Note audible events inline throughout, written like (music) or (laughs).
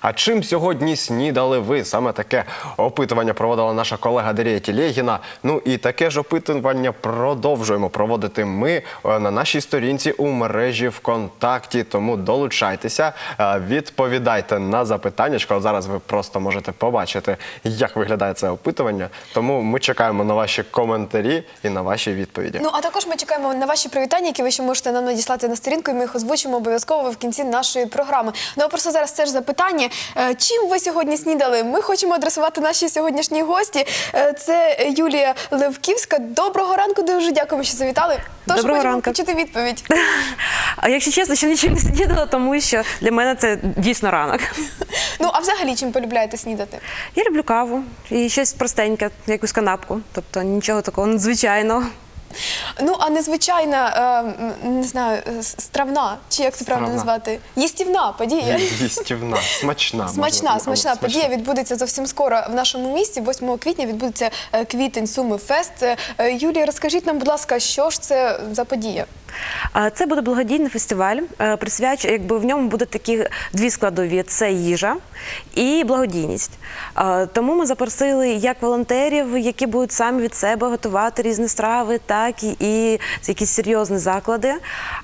А чим сьогодні снідали ви? Саме таке опитування проводила наша колега Дарія Тілєгіна. Ну і таке ж опитування продовжуємо проводити ми е, на нашій сторінці у мережі ВКонтакті. Тому долучайтеся, е, відповідайте на запитання. Зараз ви просто можете побачити, як виглядає це опитування. Тому ми чекаємо на ваші коментарі і на ваші відповіді. Ну а також ми чекаємо на ваші привітання, які ви ще можете нам надіслати на сторінку, і ми їх озвучимо обов'язково в кінці нашої програми. Ну а просто зараз це ж запитання. Е, Чим ви сьогодні снідали? Ми хочемо адресувати наші сьогоднішні гості. Е, Це Юлія Левківська. Доброго ранку, дуже дякуємо, що завітали. Тож Доброго хочемо ранку. почути відповідь. (laughs) А якщо чесно, ще нічого не снідала, тому що для мене це дійсно ранок. (laughs) Ну а взагалі чим полюбляєте снідати? Я люблю каву і щось простеньке, якусь канапку, тобто нічого такого надзвичайного. Ну а незвичайна, е, не знаю, е, стравна, чи як це правильно Стравна. назвати? Їстівна подія. Їстівна, смачна. Смачна, можна- смачна подія відбудеться зовсім скоро в нашому місті. 8 квітня відбудеться е, квітень Суми Фест. Е, Юлія, розкажіть нам, будь ласка, що ж це за подія? Це буде благодійний фестиваль, е, присвяч, якби в ньому буде такі дві складові: це їжа і благодійність. Тому ми запросили як волонтерів, які будуть самі від себе готувати різні страви, так і, якісь серйозні заклади.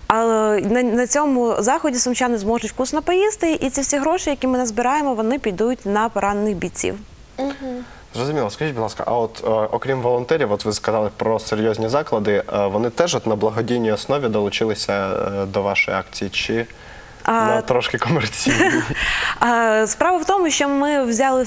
Але на, цьому заході сумчани зможуть вкусно поїсти, і ці всі гроші, які ми назбираємо, вони підуть на поранених бійців. Зрозуміло, скажіть, будь ласка, а от е, окрім волонтерів, от ви сказали про серйозні заклади, е, вони теж от на благодійній основі долучилися е, до вашої акції, чи А, трошки комерційній? (laughs) А, Справа в тому, що ми взяли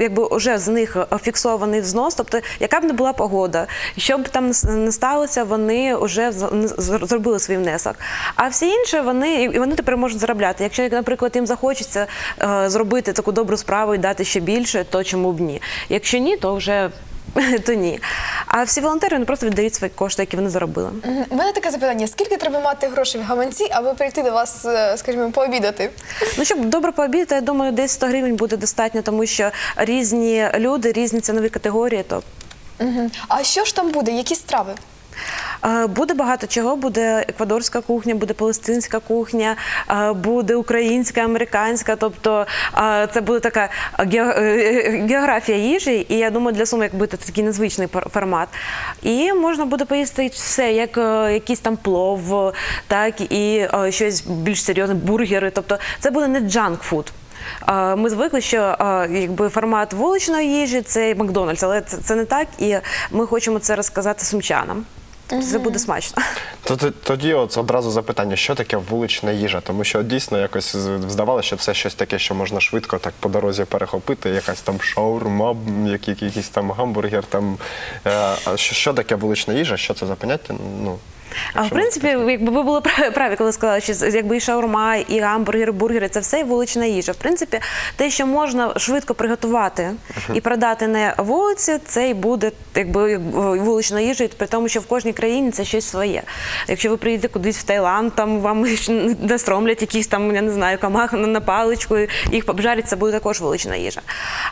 якби вже з них фіксований взнос, тобто яка б не була погода, що б там не- сталося, вони вже зробили свій внесок. А всі інші вони і вони тепер можуть заробляти. Якщо, наприклад, їм захочеться е, зробити таку добру справу і дати ще більше, то чому б ні? Якщо ні, то вже (laughs) то ні. А всі волонтери вони просто віддають свої кошти, які вони заробили. У мене таке запитання: скільки треба мати грошей в гаманці, аби прийти до вас, е, скажімо, пообідати? Ну, щоб добре пообідати, я думаю, десь 100 гривень буде достатньо, тому що різні люди, різні цінові категорії. То. А що ж там буде? Які страви? Е, буде багато чого. Буде еквадорська кухня, буде палестинська кухня, е, буде українська, американська. Тобто е, це буде така е, географія їжі. І я думаю, для суми якби це такий незвичний формат. І можна буде поїсти все, як е, якийсь там плов, так і е, щось більш серйозне, бургери. Тобто це буде не джанк фуд. Е, Ми звикли, що е, якби формат вуличної їжі це Макдональдс, але це, це не так, і ми хочемо це розказати сумчанам. Тобто Це буде смачно. То- то- Тоді от одразу запитання, що таке вулична їжа? Тому що дійсно якось здавалося, що це щось таке, що можна швидко так по дорозі перехопити, якась там шаурма, якийсь там гамбургер. Там Е, а що, що таке вулична їжа? Що це за поняття? Ну А в принципі, якби ви були прав- праві, коли сказали, що якби і шаурма, і гамбургери, бургери це все вулична їжа. В принципі, те, що можна швидко приготувати і продати на вулиці, це і буде якби вулична їжа, при тому, що в кожній країні це щось своє. Якщо ви приїдете кудись в Таїланд, там вам (laughs) настромлять якісь там, я не знаю, камах на, на паличку, їх обжарять, це буде також вулична їжа.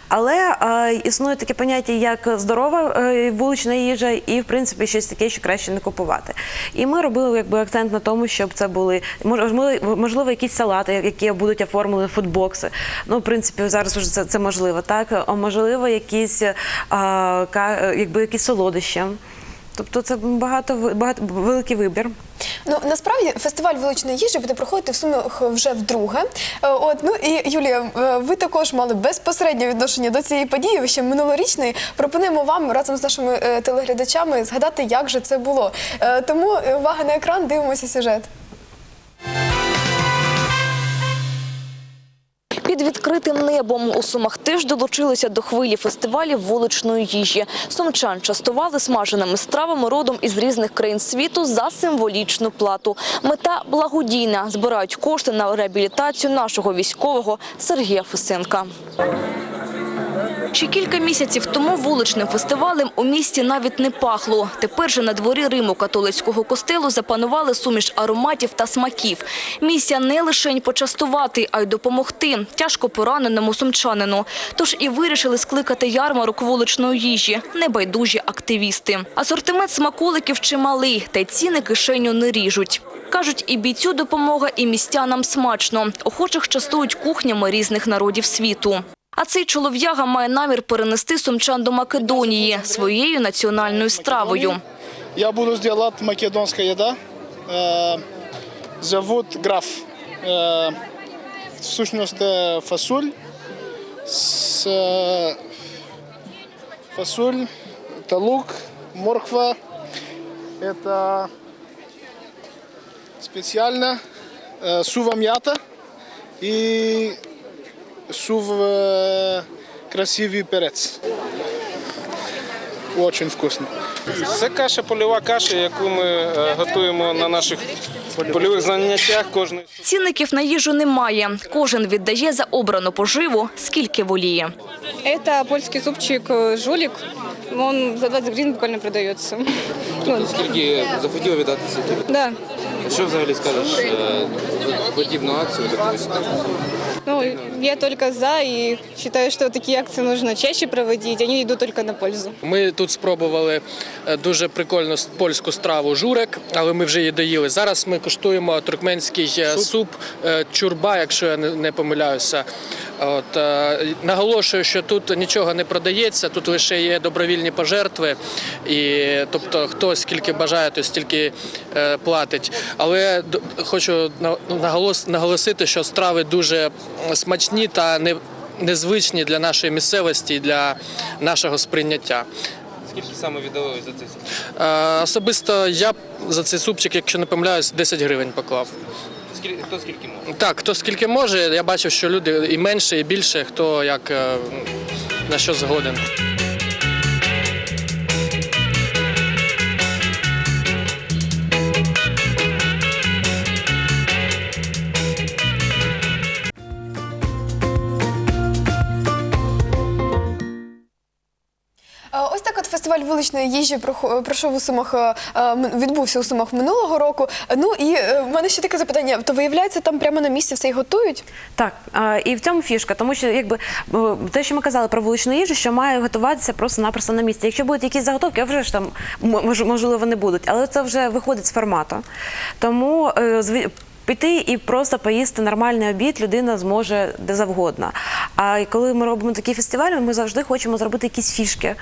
Але е, існує таке поняття, як здорова е, вулична їжа, і в принципі щось таке, що краще не купувати. І ми робили якби акцент на тому, щоб це були можливо, можливо якісь салати, які будуть оформлені в фудбокси. Ну, в принципі, зараз вже це, це можливо. Так, можливо, якісь а, якби якісь солодощі. Тобто це багато багато великий вибір. Ну насправді фестиваль величної їжі буде проходити в Сумах вже вдруге. Е, От ну і Юлія, е, ви також мали безпосереднє відношення до цієї події. Ви ще минулорічної. Пропонуємо вам разом з нашими е, телеглядачами згадати, як же це було. Тому увага на екран, дивимося сюжет. Під відкритим небом у Сумах теж долучилися до хвилі фестивалів вуличної їжі. Сумчан частували смаженими стравами родом із різних країн світу за символічну плату. Мета благодійна. Збирають кошти на реабілітацію нашого військового Сергія Фесенка. Ще кілька місяців тому вуличним фестивалем у місті навіть не пахло. Тепер же на дворі Риму католицького костелу запанували суміш ароматів та смаків. Місія не лише почастувати, а й допомогти тяжко пораненому сумчанину. Тож і вирішили скликати ярмарок вуличної їжі небайдужі активісти. Асортимент смаколиків чималий, та й ціни кишеню не ріжуть. Кажуть, і бійцю допомога, і містянам смачно. Охочих частують кухнями різних народів світу. А цей чолов'яга має намір перенести сумчан до Македонії своєю національною стравою. Я буду делать македонская еда. Э, Зовут граф. Э, В сущности э, фасоль. С, э, Фасоль, это лук, морква. Это специально э, сува мята и сув э, красивый перец. Очень вкусно. Це каша, польова каша, яку ми е, готуємо на наших польових заняттях кожної. Цінників на їжу немає. Кожен віддає за обрану поживу, скільки воліє. Это польский супчик э, «Жулик». Он за 20 гривен буквально продается. Ну, Скільки захотів віддатися? Да. Що взагалі скажеш е, подібну акцію таку? Ну, я только за и считаю, что такие акции нужно чаще проводить. Они идут только на пользу. Ми тут спробували е, дуже прикольну польську страву журек, але ми вже її доїли. Зараз ми куштуємо туркменський суп, суп е, чурба, якщо я не не помиляюся. От е, наголошую, що тут нічого не продається, тут лише є добровільні пожертви, і тобто хто скільки бажає, то стільки е, платить. Але хочу наголос, наголосити, що страви дуже смачні та не. Незвичні для нашої місцевості і для нашого сприйняття. Скільки саме віддали за цей суп? Е, Особисто я за цей супчик, якщо не помиляюсь, 10 гривень поклав. Скільки хто скільки може? Так, хто скільки може, я бачив, що люди і менше, і більше, хто як е, на що згоден. Фестиваль вуличної їжі пройшов у Сумах, е, е, відбувся у Сумах минулого року. Ну і е, в мене ще таке запитання: то виявляється, там прямо на місці все й готують? Так, і в цьому фішка, тому що якби те, що ми казали про вуличну їжу, що має готуватися просто-напросто на місці. Якщо будуть якісь заготовки, вже ж там можливо не будуть, але це вже виходить з формату. Тому Піти і просто поїсти нормальний обід людина зможе де завгодно. А коли ми робимо такі фестивалі, ми завжди хочемо зробити якісь фішки.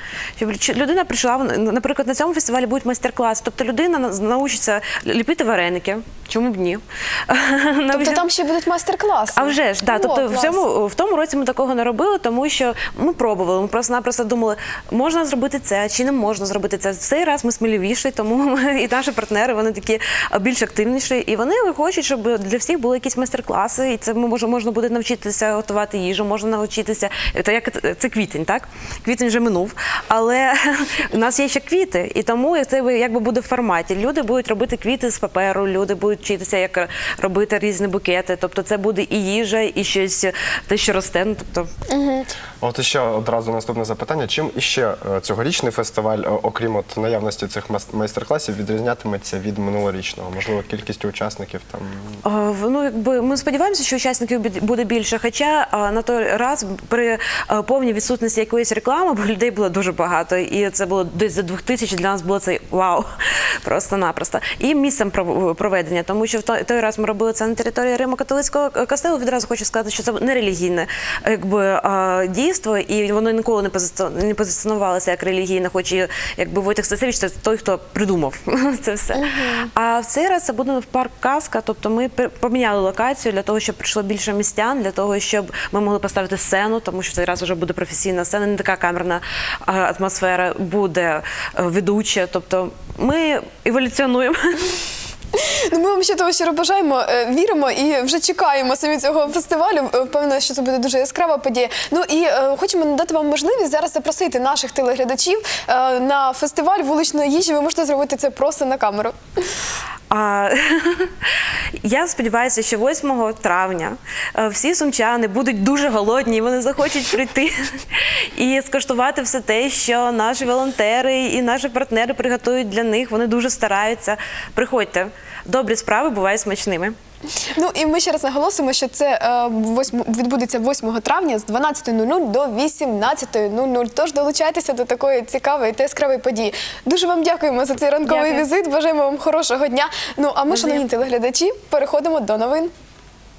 Щоб людина прийшла, наприклад, на цьому фестивалі будуть майстер-клас. Тобто людина научиться ліпити вареники. Чому б ні? (laughs) Тобто там ще будуть майстер-класи. А вже ж, да. О, Тобто в цьому в тому році ми такого не робили, тому що ми пробували. Ми просто-напросто думали, можна зробити це чи не можна зробити це. В цей раз ми сміливіші, тому (laughs) і наші партнери вони такі більш активніші. І вони хочуть, щоб для всіх були якісь майстер-класи. І це може можна буде навчитися готувати їжу, можна навчитися. Це як це квітень, так? Квітень вже минув. Але (laughs) у нас є ще квіти, і тому це якби буде в форматі. Люди будуть робити квіти з паперу, люди будуть вчитися, як робити різні букети. Тобто це буде і їжа, і щось те, що росте. Ну, тобто От іще одразу наступне запитання: чим іще е, цьогорічний фестиваль, окрім от наявності цих майстер-класів, відрізнятиметься від минулорічного? Можливо, кількістю учасників там Е, Ну, якби ми сподіваємося, що учасників буде більше. Хоча е, на той раз при е, повній відсутності якоїсь реклами, бо людей було дуже багато, і це було десь за двох тисяч. Для нас було це вау, просто-напросто. І місцем пров- проведення, тому що в той, раз ми робили це на території Римо-католицького костелу. Відразу хочу сказати, що це не релігійне якби е, дійство, і воно ніколи не не позиціонувалося як релігійне, хоч і якби Войтих Стасевич це той, хто придумав (laughs) це все. А в цей раз це буде в парк Казка. Тобто ми поміняли локацію для того, щоб прийшло більше містян, для того, щоб ми могли поставити сцену, тому що в цей раз вже буде професійна сцена, не така камерна атмосфера, буде е, ведуча. Тобто ми еволюціонуємо. (laughs) Ну, ми вам ще того щиро бажаємо, е, віримо і вже чекаємо самі цього фестивалю. Е, Впевнена, що це буде дуже яскрава подія. Ну і е, хочемо надати вам можливість зараз запросити наших телеглядачів на фестиваль вуличної їжі. Ви можете зробити це просто на камеру. А, (laughs) я сподіваюся, що 8 травня е, всі сумчани будуть дуже голодні, вони захочуть прийти (laughs) і скуштувати все те, що наші волонтери і наші партнери приготують для них. Вони дуже стараються. Приходьте, добрі справи бувають смачними. Ну і ми ще раз наголосимо, що це е, восьм- відбудеться 8 травня з 12.00 до 18.00. Тож долучайтеся до такої цікавої та яскравої події. Дуже вам дякуємо за цей ранковий Дякую. візит. Бажаємо вам хорошого дня. Ну а ми, шановні телеглядачі, переходимо до новин.